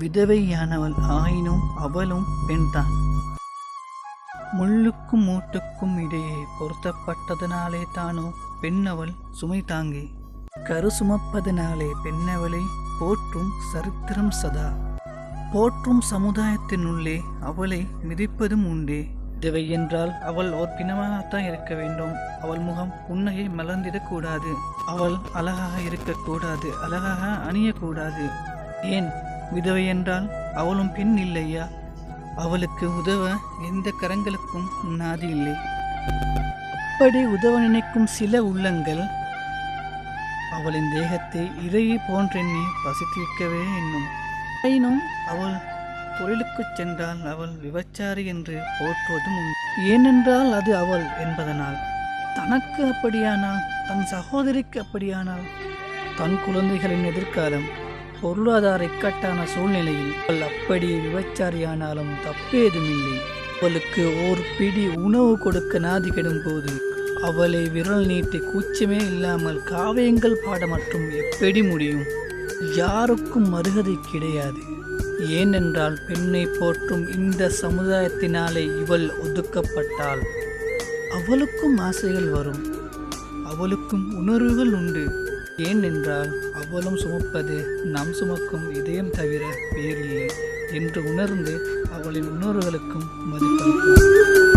விதவையானவள் ஆயினும் அவளும் பெண்தான். முள்ளுக்கும் மூட்டுக்கும் இடையே பொருத்தப்பட்டதனாலே தானோ பெண்ணவள் சுமை தாங்கி. கரு சுமப்பதனாலே பெண்ணவளை போற்றும் சரித்திரம் சதா. போற்றும் சமுதாயத்தினுள்ளே அவளை மிதிப்பதும் உண்டே. விதவை என்றால் அவள் ஓர் பிணமாகத்தான் இருக்க வேண்டும். அவள் முகம் புன்னகை மலர்ந்திடக்கூடாது அவள் அழகாக இருக்கக்கூடாது அழகாக அணியக்கூடாது ஏன்? விதவை என்றால் அவளும் பெண் இல்லையா? அவளுக்கு உதவ எந்த கரங்களுக்கும் நாதி இல்லை. அப்படி உதவ நினைக்கும் சில உள்ளங்கள் அவளின் தேகத்தை இறையை போன்றெண்ணி பசித்திருக்கவே என்னும் ஆயினும் அவள் தொழிலுக்குச் சென்றால் அவள் விபச்சாரி என்று போற்றுவதும் உண்டு. ஏனென்றால் அது அவள் என்பதனால். தனக்கு அப்படியானால் தன் சகோதரிக்கு அப்படியானால் தன் குழந்தைகளின் எதிர்காலம் பொருளாதார இக்கட்டான சூழ்நிலையில் அவள் அப்படி விபச்சாரியானாலும் தப்பேதுமில்லை. அவளுக்கு ஓர் பிடி உணவு கொடுக்க நாதி கெடும்போது அவளை விரல் நீட்டி கூச்சமே இல்லாமல் காவியங்கள் பாட மற்றும் எப்படி முடியும்? யாருக்கும் மருகதை கிடையாது. ஏனென்றால் பெண்ணை போற்றும் இந்த சமுதாயத்தினாலே இவள் ஒதுக்கப்பட்டாள். அவளுக்கும் ஆசைகள் வரும். அவளுக்கும் உணர்வுகள் உண்டு. ஏன் என்றால் அவளும் சுமப்பது நாம் சுமக்கும் இதயம் தவிர வேறில்லை என்று உணர்ந்து அவளின் உணர்வுகளுக்கும் மதிப்பளிக்கும்